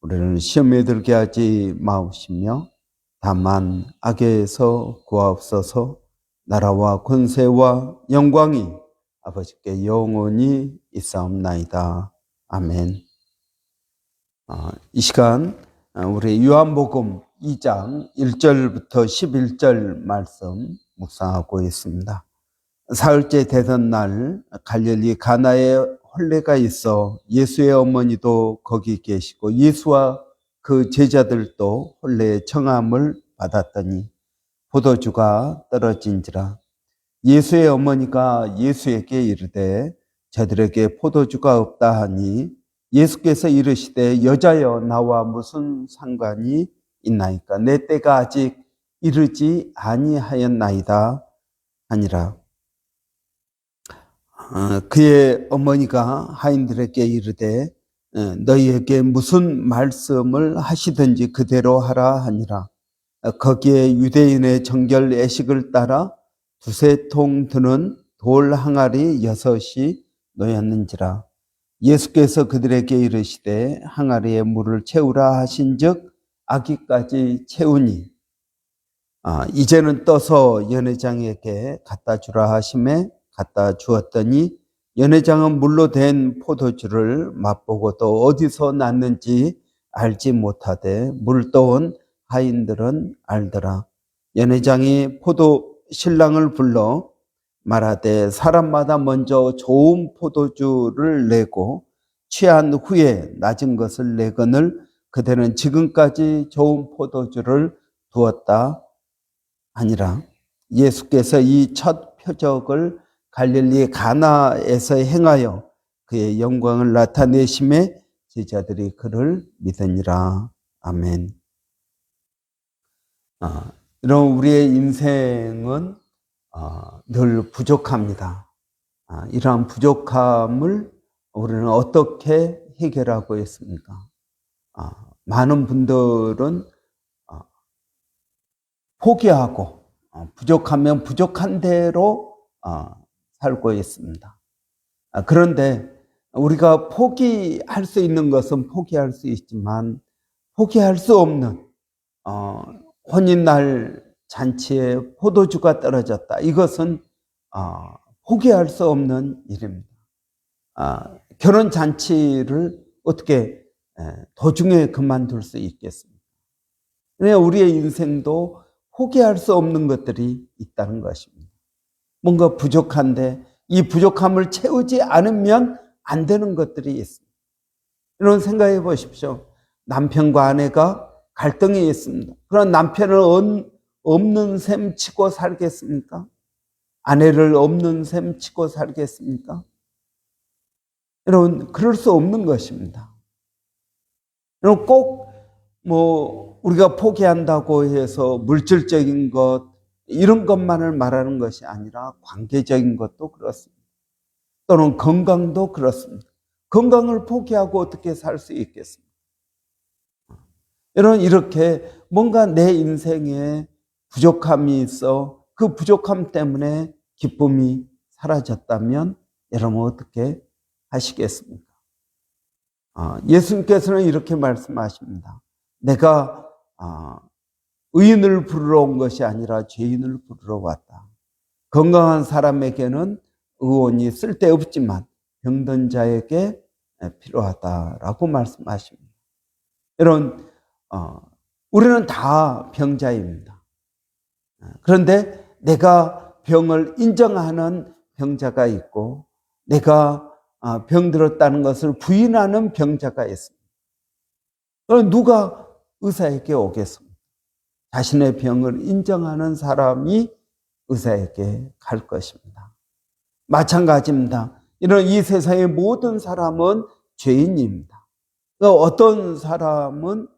우리를 시험에 들게 하지 마옵시며 다만 악에서 구하옵소서 나라와 권세와 영광이 아버지께 영원히 있사옵나이다. 아멘. 아, 이 시간 아, 우리 요한복음 2장 1절부터 11절 말씀 묵상하고 있습니다. 사흘째 되던 날 갈릴리 가나에 혼례가 있어 예수의 어머니도 거기 계시고 예수와 그 제자들도 혼례의 청함을 받았더니 포도주가 떨어진지라. 예수의 어머니가 예수에게 이르되 저들에게 포도주가 없다 하니 예수께서 이르시되 여자여 나와 무슨 상관이 있나이까? 내 때가 아직 이르지 아니하였나이다 하니라. 어, 그의 어머니가 하인들에게 이르되 어, 너희에게 무슨 말씀을 하시든지 그대로 하라 하니라. 어, 거기에 유대인의 정결 애식을 따라 두세 통 드는 돌 항아리 여섯이 놓였는지라. 예수께서 그들에게 이르시되 항아리에 물을 채우라 하신즉 아기까지 채우니. 아, 이제는 떠서 연회장에게 갖다 주라 하심에 갖다 주었더니 연회장은 물로 된 포도주를 맛보고 또 어디서 났는지 알지 못하되 물 떠온 하인들은 알더라. 연회장이 포도 신랑을 불러 말하되 사람마다 먼저 좋은 포도주를 내고 취한 후에 낮은 것을 내거늘 그대는 지금까지 좋은 포도주를 두었다 아니라 예수께서 이 첫 표적을 갈릴리 가나에서 행하여 그의 영광을 나타내심에 제자들이 그를 믿으니라. 아멘. 아, 이런 우리의 인생은 아, 늘 부족합니다. 아, 이러한 부족함을 우리는 어떻게 해결하고 있습니까? 아, 많은 분들은 아, 포기하고 어, 부족하면 부족한 대로 어, 살고 있습니다. 아, 그런데 우리가 포기할 수 있는 것은 포기할 수 있지만 포기할 수 없는 어, 혼인날 잔치에 포도주가 떨어졌다. 이것은 어, 포기할 수 없는 일입니다. 아, 결혼 잔치를 어떻게 에, 도중에 그만둘 수 있겠습니까? 우리의 인생도 포기할 수 없는 것들이 있다는 것입니다. 뭔가 부족한데 이 부족함을 채우지 않으면 안 되는 것들이 있습니다. 이런 생각해 보십시오. 남편과 아내가 갈등이 있습니다. 그런 남편을 없는 셈 치고 살겠습니까? 아내를 없는 셈 치고 살겠습니까? 여러분, 그럴 수 없는 것입니다. 여러분, 꼭, 뭐, 우리가 포기한다고 해서 물질적인 것, 이런 것만을 말하는 것이 아니라 관계적인 것도 그렇습니다. 또는 건강도 그렇습니다. 건강을 포기하고 어떻게 살 수 있겠습니까? 여러분, 이렇게 뭔가 내 인생에 부족함이 있어 그 부족함 때문에 기쁨이 사라졌다면 여러분 어떻게 하시겠습니까? 아, 예수님께서는 이렇게 말씀하십니다. 내가 아, 의인을 부르러 온 것이 아니라 죄인을 부르러 왔다. 건강한 사람에게는 의원이 쓸데없지만 병든 자에게 필요하다라고 말씀하십니다. 여러분, 어, 우리는 다 병자입니다. 그런데 내가 병을 인정하는 병자가 있고 내가 아, 병들었다는 것을 부인하는 병자가 있습니다. 누가 의사에게 오겠습니까? 자신의 병을 인정하는 사람이 의사에게 갈 것입니다. 마찬가지입니다. 이런 이 세상의 모든 사람은 죄인입니다. 어떤 사람은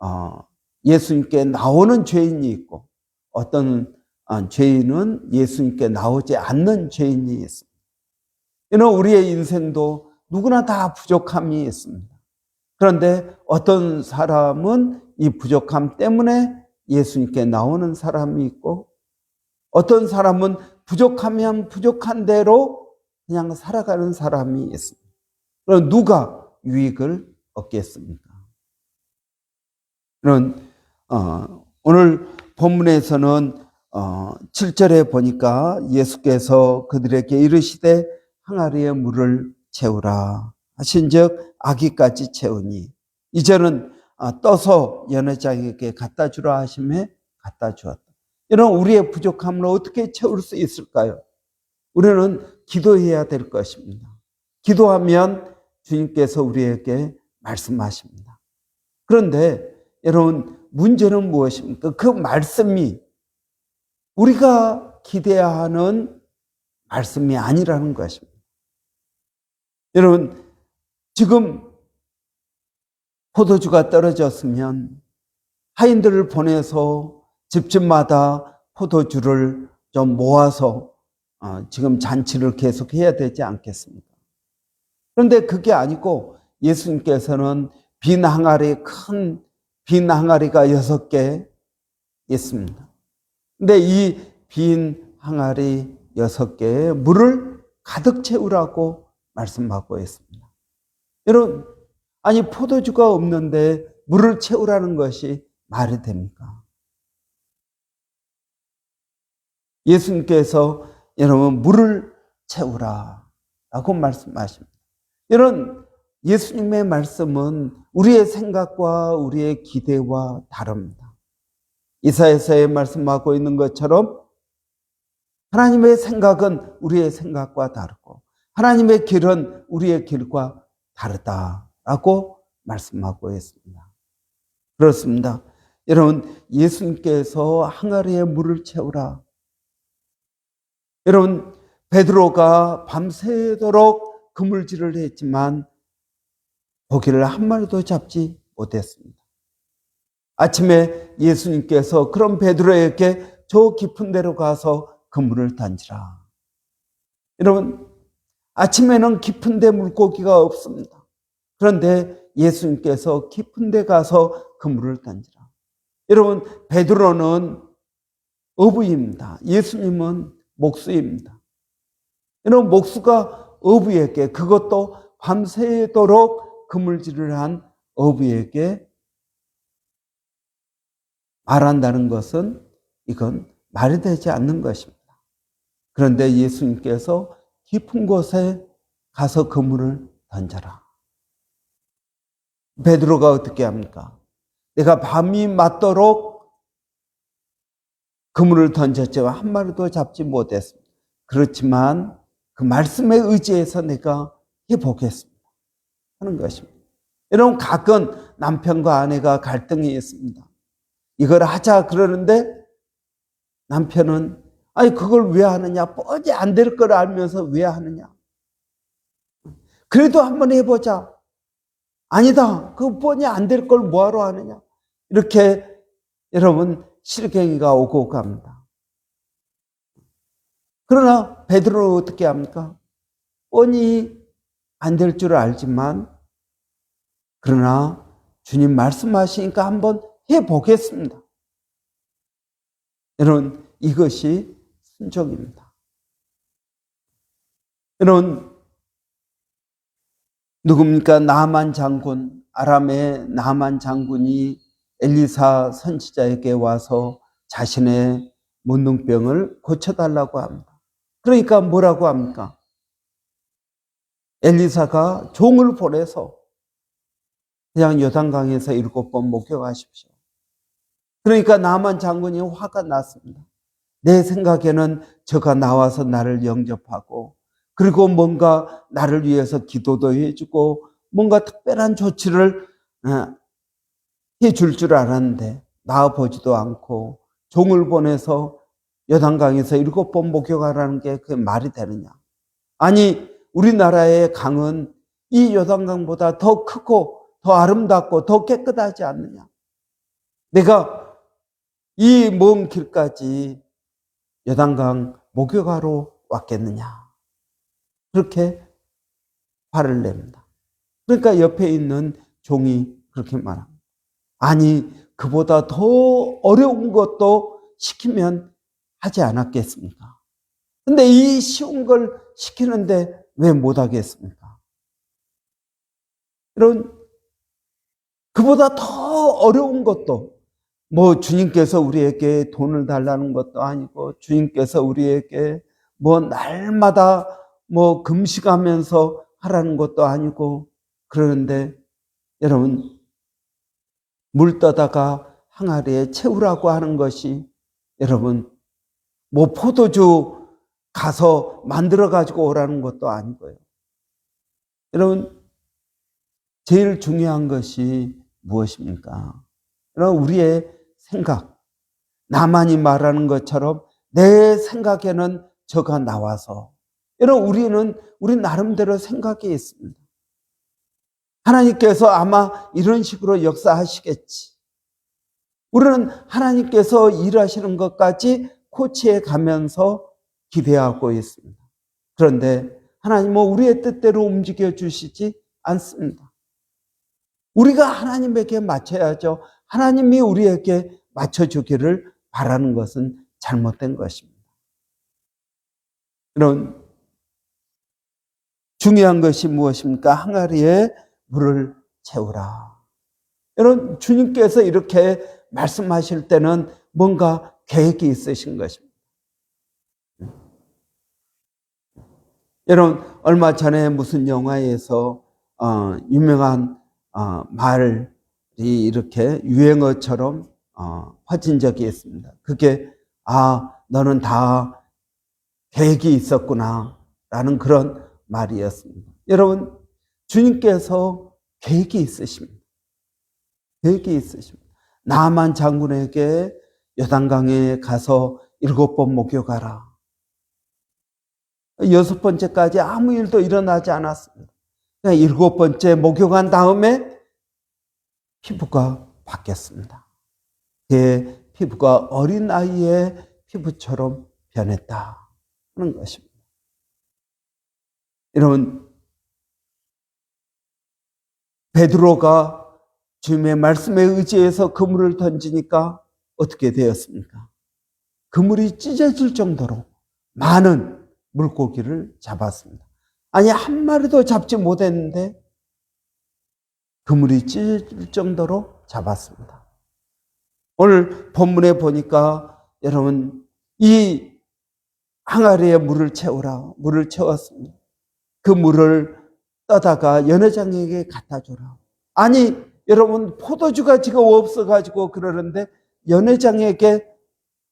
어, 예수님께 나오는 죄인이 있고 어떤 아, 죄인은 예수님께 나오지 않는 죄인이 있습니다. 이는 우리의 인생도 누구나 다 부족함이 있습니다. 그런데 어떤 사람은 이 부족함 때문에 예수님께 나오는 사람이 있고 어떤 사람은 부족하면 부족한 대로 그냥 살아가는 사람이 있습니다. 그럼 누가 유익을 얻겠습니까? 그런 어, 오늘 본문에서는 어, 7절에 보니까 예수께서 그들에게 이르시되 항아리에 물을 채우라 하신즉 아기까지 채우니 이제는 아, 떠서 연회장에게 갖다 주라 하심에 갖다 주었다. 이런 우리의 부족함을 어떻게 채울 수 있을까요? 우리는 기도해야 될 것입니다. 기도하면 주님께서 우리에게 말씀하십니다. 그런데 여러분 문제는 무엇입니까? 그 말씀이 우리가 기대야 하는 말씀이 아니라는 것입니다. 여러분 지금 포도주가 떨어졌으면 하인들을 보내서 집집마다 포도주를 좀 모아서 어, 지금 잔치를 계속 해야 되지 않겠습니까? 그런데 그게 아니고 예수님께서는 빈 항아리 큰 빈 항아리가 여섯 개 있습니다. 근데 이 빈 항아리 여섯 개에 물을 가득 채우라고 말씀하고 있습니다. 여러분, 아니 포도주가 없는데 물을 채우라는 것이 말이 됩니까? 예수님께서 여러분 물을 채우라라고 말씀하십니다. 여러분 예수님의 말씀은 우리의 생각과 우리의 기대와 다릅니다. 이사에서의 말씀하고 있는 것처럼 하나님의 생각은 우리의 생각과 다르고 하나님의 길은 우리의 길과 다르다 라고 말씀하고 있습니다. 그렇습니다. 여러분 예수님께서 항아리에 물을 채우라. 여러분 베드로가 밤새도록 그물질을 했지만 고기를 한 마리도 잡지 못했습니다. 아침에 예수님께서 그런 베드로에게 저 깊은 데로 가서 그물을 던지라. 여러분, 아침에는 깊은 데 물고기가 없습니다. 그런데 예수님께서 깊은 데 가서 그 물을 던지라. 여러분, 베드로는 어부입니다. 예수님은 목수입니다. 여러분, 목수가 어부에게 그것도 밤새도록 그물질을 한 어부에게 말한다는 것은 이건 말이 되지 않는 것입니다. 그런데 예수님께서 깊은 곳에 가서 그물을 던져라. 베드로가 어떻게 합니까? 내가 밤이 맞도록 그물을 던졌지만 한 마리도 잡지 못했습니다. 그렇지만 그 말씀에 의지해서 내가 해보겠습니다. 하는 것입니다. 여러분, 가끔 남편과 아내가 갈등이 있습니다. 이걸 하자 그러는데 남편은 아니 그걸 왜 하느냐 뻔히 안 될 걸 알면서 왜 하느냐 그래도 한번 해보자 아니다. 그 뻔히 안 될 걸 뭐하러 하느냐? 이렇게 여러분 실갱이가 오고 갑니다. 그러나 베드로는 어떻게 합니까 뻔히 안 될 줄 알지만 그러나 주님 말씀하시니까 한번 해 보겠습니다. 여러분, 이것이 순종입니다. 여러분, 누굽니까? 나만 장군, 아람의 나만 장군이 엘리사 선지자에게 와서 자신의 문둥병을 고쳐달라고 합니다. 그러니까 뭐라고 합니까? 엘리사가 종을 보내서 그냥 요단강에서 일곱 번 목욕하십시오. 그러니까 나만 장군이 화가 났습니다. 내 생각에는 저가 나와서 나를 영접하고 그리고 뭔가 나를 위해서 기도도 해주고 뭔가 특별한 조치를 어, 해줄 줄 알았는데 나와보지도 않고 종을 보내서 여단강에서 일곱 번 목욕하라는 게 그 말이 되느냐. 아니 우리나라의 강은 이 요단강보다 더 크고 더 아름답고 더 깨끗하지 않느냐. 내가 이 먼 길까지 여단강 목욕하러 왔겠느냐. 그렇게 화를 냅니다. 그러니까 옆에 있는 종이 그렇게 말합니다. 아니, 그보다 더 어려운 것도 시키면 하지 않았겠습니까? 근데 이 쉬운 걸 시키는데 왜 못하겠습니까? 이런, 그보다 더 어려운 것도, 뭐 주님께서 우리에게 돈을 달라는 것도 아니고, 주님께서 우리에게 뭐 날마다 뭐 금식하면서 하라는 것도 아니고, 그러는데 여러분, 물 떠다가 항아리에 채우라고 하는 것이 여러분, 뭐 포도주 가서 만들어 가지고 오라는 것도 아니고요. 여러분, 제일 중요한 것이 무엇입니까? 여러분, 우리의 생각. 나만이 말하는 것처럼 내 생각에는 저가 나와서. 여러분, 우리는 우리 나름대로 생각이 있습니다. 하나님께서 아마 이런 식으로 역사하시겠지. 우리는 하나님께서 일하시는 것까지 코치해 가면서 기대하고 있습니다. 그런데 하나님은 우리의 뜻대로 움직여 주시지 않습니다. 우리가 하나님에게 맞춰야죠. 하나님이 우리에게 맞춰주기를 바라는 것은 잘못된 것입니다. 이런 중요한 것이 무엇입니까? 항아리에 물을 채우라. 여러분, 주님께서 이렇게 말씀하실 때는 뭔가 계획이 있으신 것입니다. 여러분, 얼마 전에 무슨 영화에서 어, 유명한 어, 말이 이렇게 유행어처럼 어, 퍼진 적이 있습니다. 그게 아 너는 다 계획이 있었구나 라는 그런 말이었습니다. 여러분 주님께서 계획이 있으십니다. 계획이 있으십니다. 나만 장군에게 여단강에 가서 일곱 번 목욕하라. 여섯 번째까지 아무 일도 일어나지 않았습니다. 그냥 일곱 번째 목욕한 다음에 피부가 바뀌었습니다. 그의 피부가 어린 아이의 피부처럼 변했다 하는 것입니다. 여러분, 베드로가 주님의 말씀에 의지해서 그물을 던지니까 어떻게 되었습니까? 그물이 찢어질 정도로 많은 물고기를 잡았습니다. 아니, 한 마리도 잡지 못했는데 그물이 찢어질 정도로 잡았습니다. 오늘 본문에 보니까 여러분, 이 항아리에 물을 채우라. 물을 채웠습니다. 그 물을 떠다가 연회장에게 갖다 주라. 아니, 여러분, 포도주가 지금 없어가지고 그러는데 연회장에게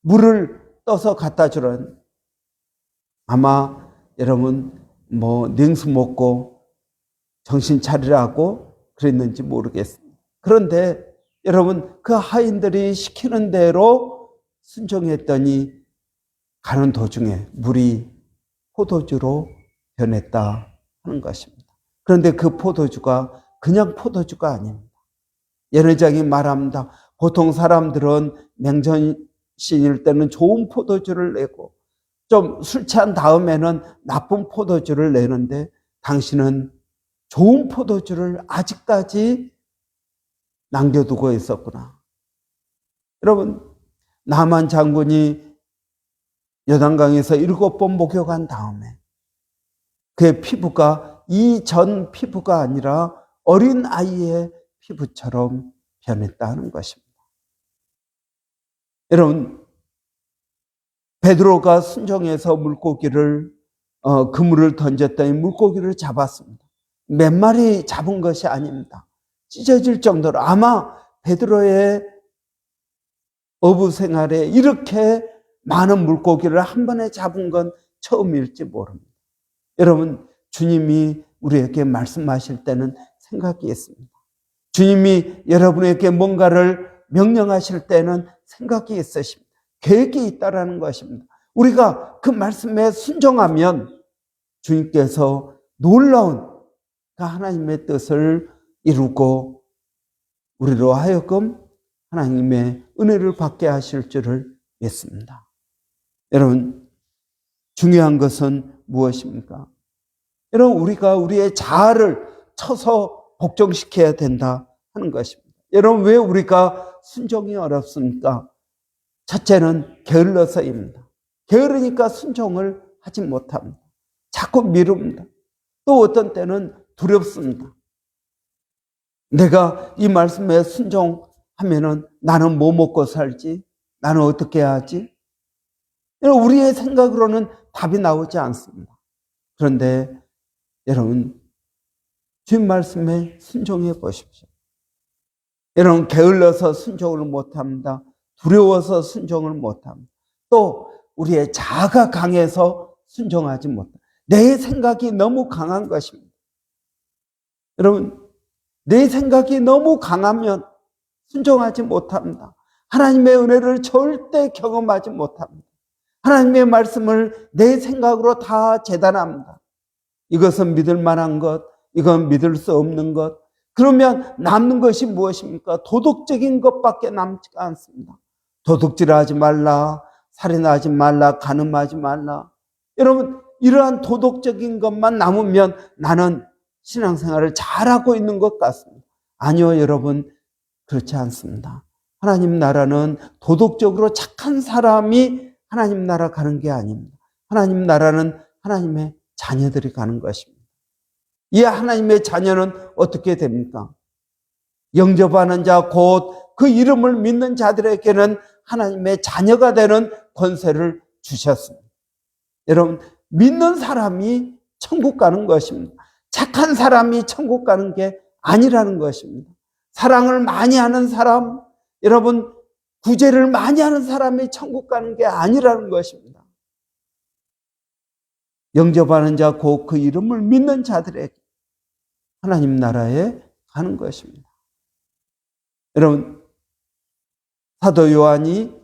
물을 떠서 갖다 주라는 아마 여러분 뭐 냉수 먹고 정신 차리라고 그랬는지 모르겠습니다. 그런데 여러분 그 하인들이 시키는 대로 순종했더니 가는 도중에 물이 포도주로 변했다 하는 것입니다. 그런데 그 포도주가 그냥 포도주가 아닙니다. 연회장이 말합니다. 보통 사람들은 맹전신일 때는 좋은 포도주를 내고 좀 술 취한 다음에는 나쁜 포도주를 내는데 당신은 좋은 포도주를 아직까지 남겨두고 있었구나. 여러분, 남한 장군이 여단강에서 일곱 번 목욕한 다음에 그의 피부가 이전 피부가 아니라 어린 아이의 피부처럼 변했다는 것입니다. 여러분, 베드로가 순종해서 물고기를 어, 그물을 던졌더니 물고기를 잡았습니다. 몇 마리 잡은 것이 아닙니다. 찢어질 정도로 아마 베드로의 어부 생활에 이렇게 많은 물고기를 한 번에 잡은 건 처음일지 모릅니다. 여러분, 주님이 우리에게 말씀하실 때는 생각이 있습니다. 주님이 여러분에게 뭔가를 명령하실 때는 생각이 있으십니다. 계획이 있다라는 것입니다. 우리가 그 말씀에 순종하면 주님께서 놀라운 그 하나님의 뜻을 이루고 우리로 하여금 하나님의 은혜를 받게 하실 줄을 믿습니다. 여러분, 중요한 것은 무엇입니까? 여러분, 우리가 우리의 자아를 쳐서 복종시켜야 된다 하는 것입니다. 여러분, 왜 우리가 순종이 어렵습니까? 첫째는 게을러서입니다. 게으르니까 순종을 하지 못합니다. 자꾸 미룹니다. 또 어떤 때는 두렵습니다. 내가 이 말씀에 순종하면은 나는 뭐 먹고 살지? 나는 어떻게 하지? 우리의 생각으로는 답이 나오지 않습니다. 그런데 여러분, 주님 말씀에 순종해 보십시오. 여러분, 게을러서 순종을 못합니다. 두려워서 순종을 못합니다. 또, 우리의 자아가 강해서 순종하지 못합니다. 내 생각이 너무 강한 것입니다. 여러분, 내 생각이 너무 강하면 순종하지 못합니다. 하나님의 은혜를 절대 경험하지 못합니다. 하나님의 말씀을 내 생각으로 다 재단합니다. 이것은 믿을 만한 것, 이건 믿을 수 없는 것. 그러면 남는 것이 무엇입니까? 도덕적인 것밖에 남지가 않습니다. 도둑질하지 말라, 살인하지 말라, 간음하지 말라. 여러분, 이러한 도덕적인 것만 남으면 나는 신앙생활을 잘하고 있는 것 같습니다. 아니요, 여러분. 그렇지 않습니다. 하나님 나라는 도덕적으로 착한 사람이 하나님 나라 가는 게 아닙니다. 하나님 나라는 하나님의 자녀들이 가는 것입니다. 이 하나님의 자녀는 어떻게 됩니까? 영접하는 자, 곧 그 이름을 믿는 자들에게는 하나님의 자녀가 되는 권세를 주셨습니다. 여러분, 믿는 사람이 천국 가는 것입니다. 착한 사람이 천국 가는 게 아니라는 것입니다. 사랑을 많이 하는 사람, 여러분, 구제를 많이 하는 사람이 천국 가는 게 아니라는 것입니다. 영접하는 자, 곧 그 이름을 믿는 자들에게 하나님 나라에 가는 것입니다. 여러분, 사도 요한이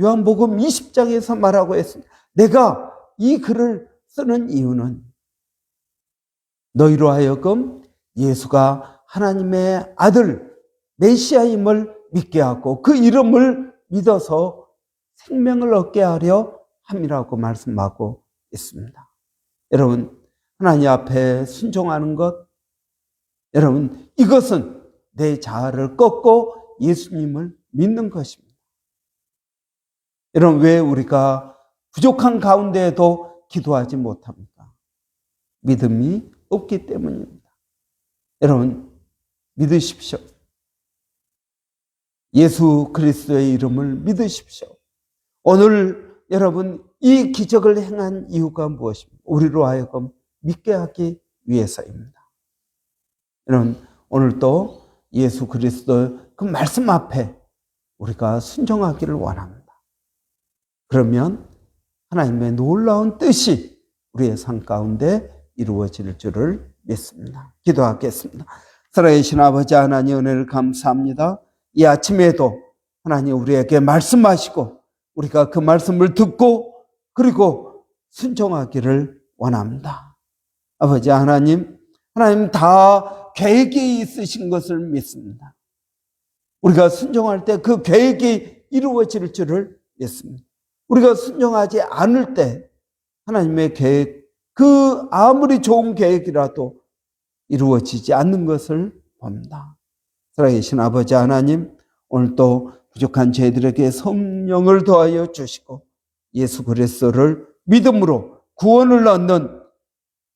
요한복음 20장에서 말하고 했습니다. 내가 이 글을 쓰는 이유는 너희로 하여금 예수가 하나님의 아들 메시아임을 믿게 하고 그 이름을 믿어서 생명을 얻게 하려 함이라고 말씀하고 있습니다. 여러분, 하나님 앞에 순종하는 것, 여러분, 이것은 내 자아를 꺾고 예수님을 믿는 것입니다. 여러분, 왜 우리가 부족한 가운데에도 기도하지 못합니까? 믿음이 없기 때문입니다. 여러분, 믿으십시오. 예수 그리스도의 이름을 믿으십시오. 오늘 여러분 이 기적을 행한 이유가 무엇입니까? 우리로 하여금 믿게 하기 위해서입니다. 여러분 오늘 또 예수 그리스도 그 말씀 앞에 우리가 순종하기를 원합니다. 그러면 하나님의 놀라운 뜻이 우리의 삶 가운데 이루어질 줄을 믿습니다. 기도하겠습니다. 살아계신 아버지 하나님 은혜를 감사합니다. 이 아침에도 하나님 우리에게 말씀하시고 우리가 그 말씀을 듣고 그리고 순종하기를 원합니다. 아버지 하나님, 하나님 다 계획이 있으신 것을 믿습니다. 우리가 순종할 때 그 계획이 이루어질 줄을 믿습니다. 우리가 순종하지 않을 때 하나님의 계획, 그 아무리 좋은 계획이라도 이루어지지 않는 것을 봅니다. 살아계신 아버지 하나님, 오늘 또 부족한 저희들에게 성령을 더하여 주시고 예수 그리스도를 믿음으로 구원을 얻는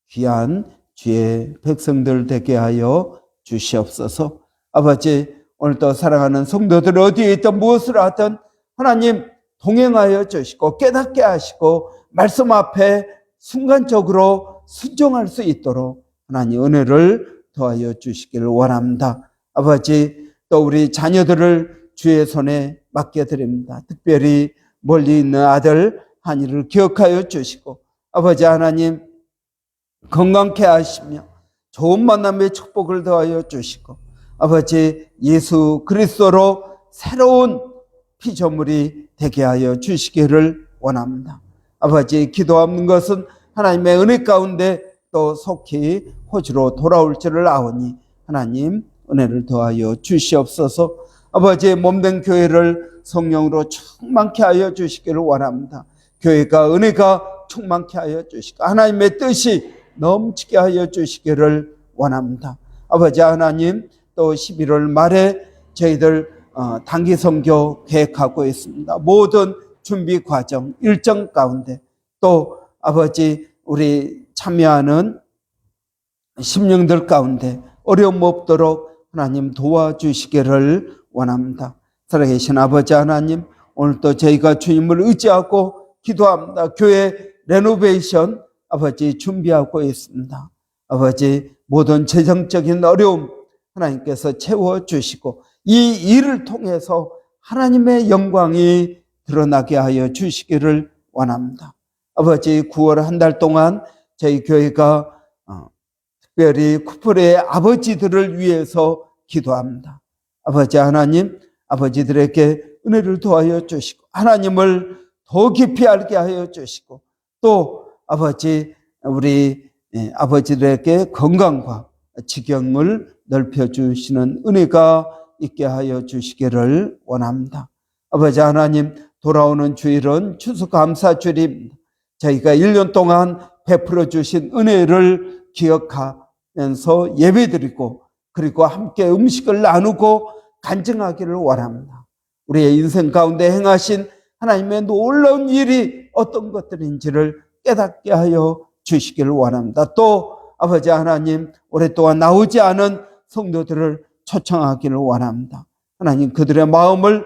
귀한 주의 백성들 되게 하여 주시옵소서. 아버지, 오늘 또 사랑하는 성도들 어디에 있든 무엇을 하든 하나님 동행하여 주시고 깨닫게 하시고 말씀 앞에 순간적으로 순종할 수 있도록 하나님 은혜를 더하여 주시기를 원합니다. 아버지, 또 우리 자녀들을 주의 손에 맡겨드립니다. 특별히 멀리 있는 아들 한이를 기억하여 주시고, 아버지 하나님, 건강케 하시며, 좋은 만남의 축복을 더하여 주시고, 아버지 예수 그리스도로 새로운 피조물이 되게 하여 주시기를 원합니다. 아버지 기도 없는 것은 하나님의 은혜 가운데 또 속히 호주로 돌아올 줄을 아오니 하나님 은혜를 더하여 주시옵소서. 아버지의 몸된 교회를 성령으로 충만케 하여 주시기를 원합니다. 교회가 은혜가 충만케 하여 주시고 하나님의 뜻이 넘치게 하여 주시기를 원합니다. 아버지 하나님 또 11월 말에 저희들 어, 단기 선교 계획하고 있습니다. 모든 준비 과정 일정 가운데 또 아버지 우리 참여하는 심령들 가운데 어려움 없도록 하나님 도와주시기를 원합니다. 살아계신 아버지 하나님, 오늘도 저희가 주님을 의지하고 기도합니다. 교회 레노베이션 아버지 준비하고 있습니다. 아버지 모든 재정적인 어려움 하나님께서 채워주시고 이 일을 통해서 하나님의 영광이 드러나게 하여 주시기를 원합니다. 아버지 9월 한 달 동안 저희 교회가 어, 특별히 쿠플의 아버지들을 위해서 기도합니다. 아버지 하나님, 아버지들에게 은혜를 도하여 주시고, 하나님을 더 깊이 알게 하여 주시고, 또 아버지, 우리 예, 아버지들에게 건강과 지경을 넓혀 주시는 은혜가 있게 하여 주시기를 원합니다. 아버지 하나님, 돌아오는 주일은 추수감사주일입니다. 저희가 1년 동안 베풀어 주신 은혜를 기억하 면서 예배드리고 그리고 함께 음식을 나누고 간증하기를 원합니다. 우리의 인생 가운데 행하신 하나님의 놀라운 일이 어떤 것들인지를 깨닫게 하여 주시기를 원합니다. 또 아버지 하나님 오랫동안 나오지 않은 성도들을 초청하기를 원합니다. 하나님 그들의 마음을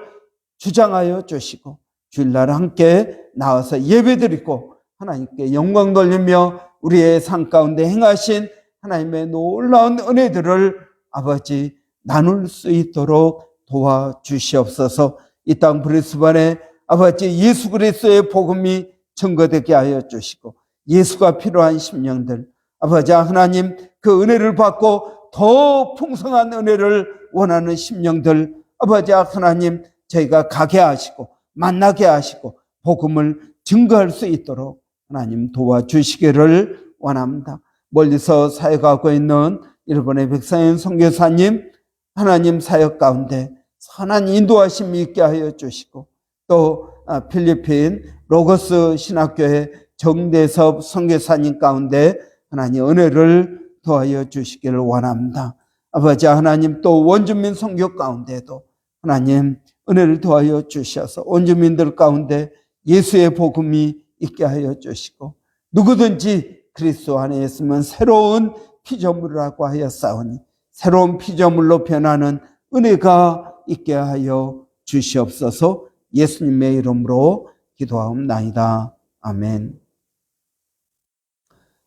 주장하여 주시고 주일날 함께 나와서 예배드리고 하나님께 영광 돌리며 우리의 삶 가운데 행하신 하나님의 놀라운 은혜들을 아버지 나눌 수 있도록 도와주시옵소서 이 땅 브리스반에 아버지 예수 그리스도의 복음이 증거되게 하여 주시고 예수가 필요한 심령들 아버지 하나님 그 은혜를 받고 더 풍성한 은혜를 원하는 심령들 아버지 하나님 저희가 가게 하시고 만나게 하시고 복음을 증거할 수 있도록 하나님 도와주시기를 원합니다. 멀리서 사역하고 있는 일본의 백상현 선교사님 하나님 사역 가운데 선한 인도하심이 있게 하여 주시고 또 아, 필리핀 로거스 신학교의 정대섭 선교사님 가운데 하나님 은혜를 더하여 주시기를 원합니다. 아버지 하나님 또 원주민 선교 가운데도 하나님 은혜를 더하여 주셔서 원주민들 가운데 예수의 복음이 있게 하여 주시고 누구든지 그리스도 안에 있으면 새로운 피조물이라고 싸우니 새로운 피조물로 변하는 은혜가 있게 하여 주시옵소서 예수님의 이름으로 기도하옵나이다. 아멘.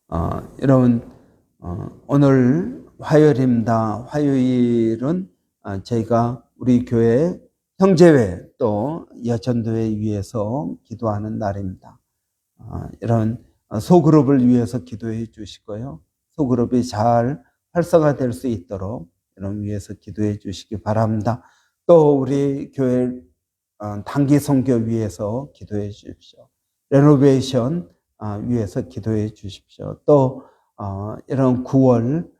어, 여러분, 어, 오늘 화요일입니다. 화요일은 어, 저희가 우리 교회 형제회 또 여전도회 위해서 기도하는 날입니다. 어, 이런 소그룹을 위해서 기도해 주시고요. 소그룹이 잘 활성화될 수 있도록 이런 위해서 기도해 주시기 바랍니다. 또 우리 교회 어, 단기 선교 위해서 기도해 주십시오. 레노베이션 어, 위해서 기도해 주십시오. 또 어, 이런 9월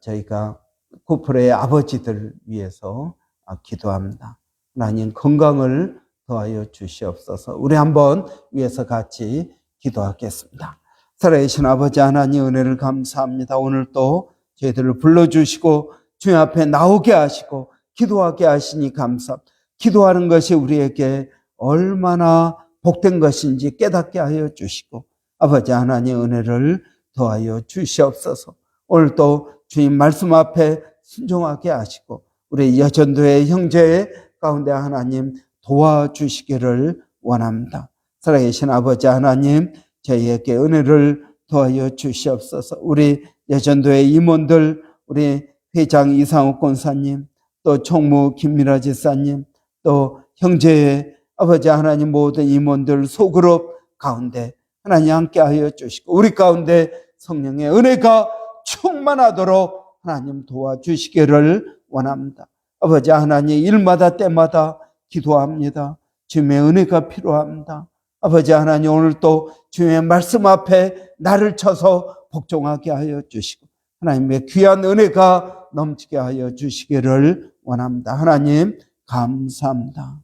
저희가 쿠플의 아버지들 위해서 기도합니다. 하나님 건강을 더하여 주시옵소서. 우리 한번 위해서 같이 기도하겠습니다. 살아계신 아버지 하나님 은혜를 감사합니다. 오늘 또 저희들을 불러주시고 주님 앞에 나오게 하시고 기도하게 하시니 감사. 기도하는 것이 우리에게 얼마나 복된 것인지 깨닫게 하여 주시고 아버지 하나님 은혜를 더하여 주시옵소서. 오늘 또 주님 말씀 앞에 순종하게 하시고 우리 여전도의 형제 가운데 하나님 도와주시기를 원합니다. 살아계신 아버지 하나님 저희에게 은혜를 더하여 주시옵소서. 우리 여전도의 임원들, 우리 회장 이상욱 권사님, 또 총무 김미라 지사님, 또 형제의 아버지 하나님 모든 임원들 소그룹 가운데 하나님 함께 하여 주시고 우리 가운데 성령의 은혜가 충만하도록 하나님 도와주시기를 원합니다. 아버지 하나님 일마다 때마다 기도합니다. 주님의 은혜가 필요합니다. 아버지 하나님 오늘 또 주님의 말씀 앞에 나를 쳐서 복종하게 하여 주시고 하나님의 귀한 은혜가 넘치게 하여 주시기를 원합니다. 하나님 감사합니다.